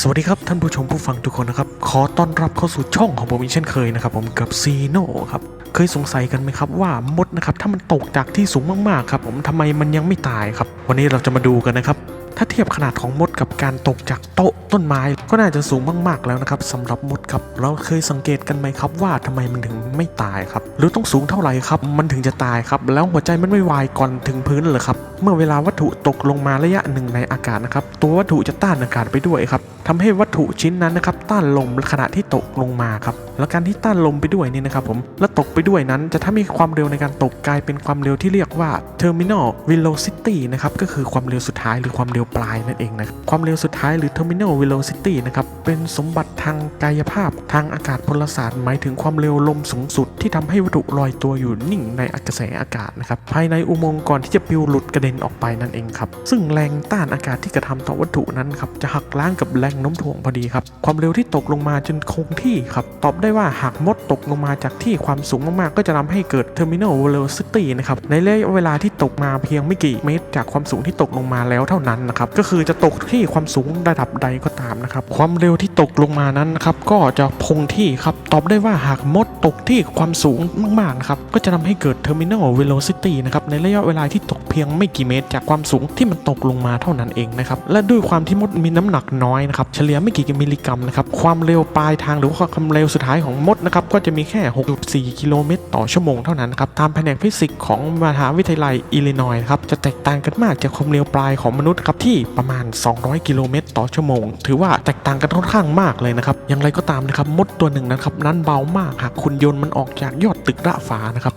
สวัสดีครับท่านผู้ชมผู้ฟังทุกคนนะครับ ขอต้อนรับเข้าสู่ช่องของผมอีกเช่นเคยนะครับ ผมกับซีโน่ครับเคยสงสัยกันไหมครับว่ามดนะครับถ้ามันตกจากที่สูงมากๆครับผมทำไมมันยังไม่ตายครับ วันนี้เราจะมาดูกันนะครับ ถ้าเทียบขนาดของมดกับการตกจากโต๊ะต้นไม้ ก็น่าจะสูงมากๆแล้วนะครับสำหรับมดครับเราเคยสังเกตกันไหมครับว่าทำไมมันถึงไม่ตายครับ หรือต้องสูงเท่าไหร่ครับ มันถึงจะตายครับ แล้วหัวใจมันไม่วายก่อนถึงพื้นเลยครับเมื่อเวลาวัตถุตกลงมาระยะหนึ่งในอากาศนะครับตัววัตถุจะต้านอากาศไปด้วยครับทำให้วัตถุชิ้นนั้นนะครับต้านลมขณะที่ตกลงมาครับแล้วการที่ต้านลมไปด้วยนี่นะครับผมและตกไปด้วยนั้นจะทำให้ความเร็วในการตกกลายเป็นความเร็วที่เรียกว่า terminal velocity นะครับก็คือความเร็วสุดท้ายหรือความเร็วปลายนั่นเองนะความเร็วสุดท้ายหรือ terminal velocity นะครับเป็นสมบัติทางกายภาพ ทางอากาศพลศาสตร์หมายถึงความเร็วลมสูงสุด ที่ทำให้วัตถุลอยตัวอยู่นิ่งในกระแสอากาศนะครับภายในอุโมงค์ก่อนที่จะปลิวหลุดกระเด็นออกไปนั่นเองครับซึ่งแรงต้านอากาศที่กระทำต่อวัตถุนั้นครับจะหักล้างกับแรงโน้มถ่วงพอดีครับความเร็วที่ตกลงมาจนคงที่ครับตอบได้ว่าหากมดตกลงมาจากที่ความสูงมากๆ ก็จะทำให้เกิด terminal velocity นะครับในระยะเวลาที่ตกมาเพียงไม่กี่เมตร จากความสูงที่ตกลงมาแล้วเท่านั้นนะครับก็คือจะตกที่ความสูงระดับใดก็ตามนะครับความเร็วที่ตกลงมานั้นนะครับก็จะคงที่ครับตอบได้ว่าหากมดตกที่ความสูงมากๆนะครับก็จะทำให้เกิด terminal velocity นะครับในระยะเวลาที่ตกเพียงไม่กี่เมตร จากความสูงที่มันตกลงมาเท่านั้นเองนะครับและด้วยความที่มดมีน้ำหนักน้อยนะครับเฉลี่ยไม่กี่มิลลิกรัมนะครับความเร็วปลายทางหรือว่าความเร็วสุดท้ายของมดนะครับก็จะมีแค่ 6.4 กิโลเมตรต่อชั่วโมงเท่านั้นนครับตามแผนกฟิสิกส์ของมหาวิทยาลัยอิลลินอยส์ครับจะแตกต่างกันมากจากความเร็วปลายของมนุษย์ครับที่ประมาณ 200 กิโลเมตรต่อชั่วโมง ถือว่าแตกต่างกันค่อนข้างมากเลยนะครับ อย่างไรก็ตามนะครับมดตัวหนึ่งนะครับนั้นเบามากหากคุณโยนมันออกจากยอดตึกระฟ้านะครับ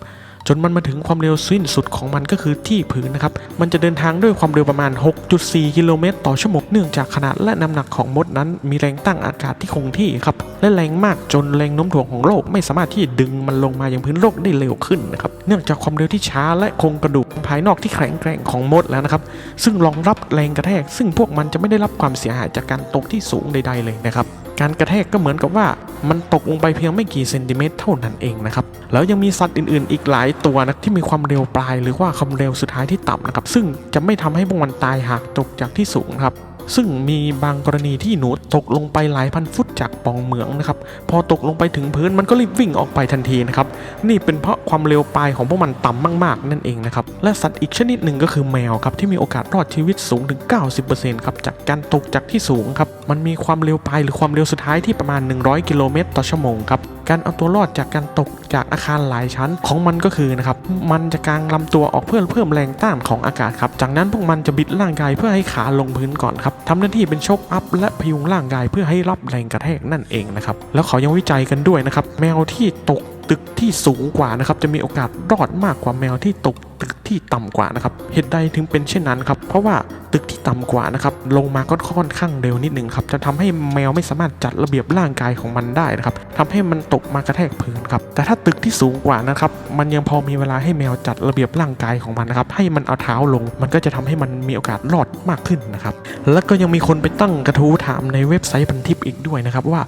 จนมันมาถึงความเร็วสิ้นสุดของมันก็คือที่พื้นนะครับ มันจะเดินทางด้วยความเร็วประมาณ 6.4 กิโลเมตร ต่อชั่วโมงเนื่องจากขนาดและน้ำหนักของมดนั้น มีแรงตั้งอากาศที่คงที่ครับ และแรงมากจนแรงโน้มถ่วงของโลกไม่สามารถที่ดึงมันลงมายังพื้นโลกได้เร็วขึ้นนะครับ เนื่องจากความเร็วที่ช้าและโครงกระดูกภายนอกที่แข็งแกร่งของมดแล้วนะครับ ซึ่งรองรับแรงกระแทก ซึ่งพวกมันจะไม่ได้รับความเสียหายจากการตกที่สูงใด ๆ เลยนะครับการกระแทกก็เหมือนกับว่า มันตกลงไปเพียงไม่กี่เซนติเมตรเท่านั้นเองนะครับ แล้วยังมีสัตว์อื่นๆ อีกหลายตัวนะที่มีความเร็วปลาย หรือว่าความเร็วสุดท้ายที่ต่ำนะครับซึ่งจะไม่ทำให้พวกมันตายหากตกจากที่สูงครับซึ่งมีบางกรณีที่หนูตกลงไปหลายพันฟุตจากป่องเหมืองนะครับ พอตกลงไปถึงพื้นมันก็รีบวิ่งออกไปทันทีนะครับ นี่เป็นเพราะความเร็วปลายของพวกมันต่ำมากๆ นั่นเองนะครับ และสัตว์อีกชนิดหนึ่งก็คือแมวครับ ที่มีโอกาสรอดชีวิตสูงถึง 90%ครับจากการตกจากที่สูงครับ มันมีความเร็วปลายหรือความเร็วสุดท้ายที่ประมาณ 100 กิโลเมตรต่อชั่วโมงครับ การเอาตัวรอดจากการตกจากอาคารหลายชั้นของมันก็คือนะครับมันจะกางลำตัวออกเพื่อเพิ่มแรงต้านของอากาศครับจากนั้นพวกมันจะบิดร่างกายเพื่อให้ขาลงพื้นก่อนครับทำหน้าที่เป็นโชคอัพและพยุงร่างกายเพื่อให้รับแรงกระแทกนั่นเองนะครับแล้วเขายังวิจัยกันด้วยนะครับแมวที่ตกตึกที่สูงกว่านะครับจะมีโอกาสรอดมากกว่าแมวที่ตกตึกที่ต่ำกว่านะครับเหตุใดถึงเป็นเช่นนั้นครับเพราะว่า ตึกที่ต่ำกว่านะครับลงมาก็ค่อนข้างเร็วนิดหนึ่งครับจะทำให้แมวไม่สามารถจัดระเบียบร่างกายของมันได้นะครับทำให้มันตกมากระแทกพื้นครับแต่ถ้าตึกที่สูงกว่านะครับมันยังพอมีเวลาให้แมวจัดระเบียบร่างกายของมันนะครับให้มันเอาเท้าลง มันก็จะทำให้มันมีโอกาสรอดมากขึ้นนะครับแล้วก็ยังมีคนไปตั้งกระทู้ถามในเว็บไซต์พันทิปอีกด้วยนะครับว่า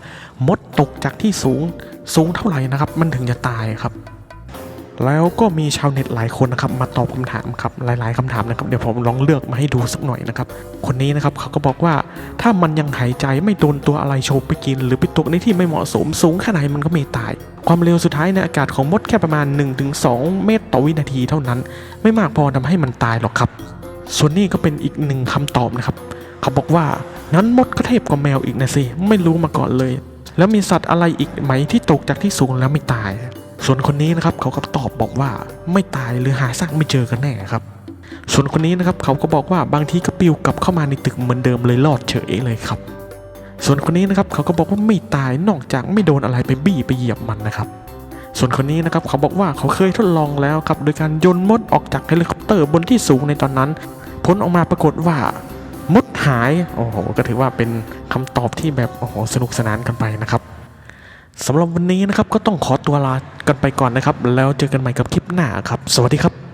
มดตกจากที่สูงสูงเท่าไหร่นะครับมันถึงจะตายครับ แล้วก็มีชาวเน็ตหลายคนนะครับมาตอบคำถามครับหลาย ๆคำถามนะครับเดี๋ยวผมลองเลือกมาให้ดูสักหน่อยนะครับคนนี้นะครับเขาก็บอกว่าถ้ามันยังหายใจไม่โดนตัวอะไรโชว์ไปกิน หรือไปตกในที่ไม่เหมาะสมสูงแค่ไหนมันก็ไม่ตาย ความเร็วสุดท้ายในอากาศของมดแค่ประมาณ 1-2 เมตรต่อวินาทีเท่านั้น ไม่มากพอทำให้มันตายหรอกครับ ส่วนนี้ก็เป็นอีกหนึ่งคำตอบนะครับเขาบอกว่างั้นมดก็เทพกว่าแมวอีกนะสิไม่รู้มาก่อนเลย แล้วมีสัตว์อะไรอีกไหมที่ตกจากที่สูงแล้วไม่ตาย ส่วนคนนี้นะครับเขาก็ตอบบอกว่าไม่ตายหรือหาซากไม่เจอกันแน่ครับ ส่วนคนนี้นะครับเขาก็บอกว่าบางทีก็ปิวกลับเข้ามาในตึกเหมือนเดิมเลยรอดเฉยเลยครับ ส่วนคนนี้นะครับเขาก็บอกว่าไม่ตายนอกจากไม่โดนอะไรไปบี้ไปเหยียบมันนะครับส่วนคนนี้นะครับเขาบอกว่าเขาเคยทดลองแล้วครับโดยการโยนมดออกจากเฮลิคอปเตอร์บนที่สูงในตอนนั้น ผลออกมาปรากฏว่ามดหายโอ้โหก็ถือว่าเป็นคำตอบที่แบบโอ้โหสนุกสนานกันไปนะครับ สำหรับวันนี้นะครับก็ต้องขอตัวลากันไปก่อนนะครับ แล้วเจอกันใหม่กับคลิปหน้าครับ สวัสดีครับ